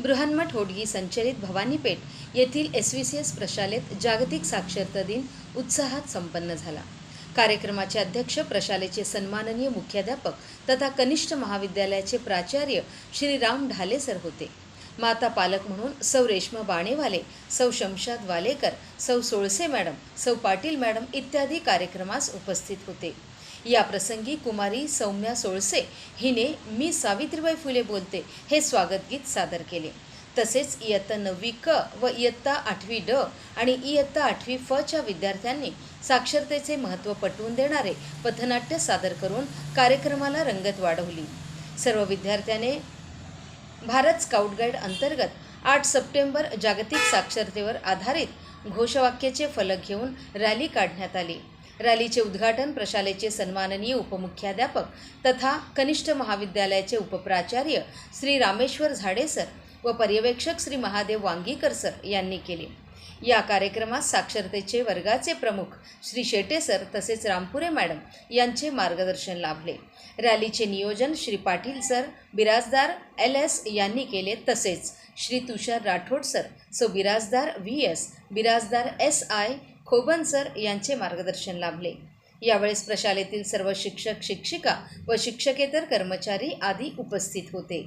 बृहन्मठ होडगी संचलित भवानीपेठ येथील S V C S प्रशालेत जागतिक साक्षरता दिन उत्साहात संपन्न झाला. कार्यक्रमाचे अध्यक्ष प्रशालेचे सन्माननीय मुख्याध्यापक तथा कनिष्ठ महाविद्यालयाचे प्राचार्य श्री राम ढाले सर होते. माता पालक म्हणून सौ रेश्मा बाणेवाले सौ शमशाद वालेकर सौ सोळसे मॅडम सौ पाटील मॅडम इत्यादी कार्यक्रमास उपस्थित होते. या प्रसंगी कुमारी सौम्या सोळसे हिने मी सावित्रीबाई फुले बोलते हे स्वागतगीत सादर केले. तसेच इयत्ता नववी क व इयत्ता आठवी ड आणि इयत्ता आठवी फ च्या विद्यार्थ्यांनी साक्षरतेचे महत्त्व पटवून देणारे पथनाट्य सादर करून कार्यक्रमाला रंगत वाढवली. सर्व विद्यार्थ्याने भारत स्काउट गाईड अंतर्गत आठ सप्टेंबर जागतिक साक्षरतेवर आधारित घोषवाक्याचे फलक घेऊन रॅली काढण्यात आली. रॅलीचे उद्घाटन प्रशालेचे सन्माननीय उपमुख्याध्यापक तथा कनिष्ठ महाविद्यालयाचे उपप्राचार्य श्री रामेश्वर झाडे सर व पर्यवेक्षक श्री महादेव वांगीकर सर यांनी केले. या कार्यक्रमात साक्षरतेचे वर्गाचे प्रमुख श्री शेटे सर तसेच रामपुरे मॅडम यांचे मार्गदर्शन लाभले. रॅलीचे नियोजन Shri Patil sir Birajdar L S यांनी केले तसेच Shri Tushar Rathod sir so Birajdar V S Birajdar S I Khoban sir यांचे मार्गदर्शन लाभले. यावेळेस प्रशालेतील सर्व शिक्षक शिक्षिका व शिक्षकेतर कर्मचारी आदी उपस्थित होते.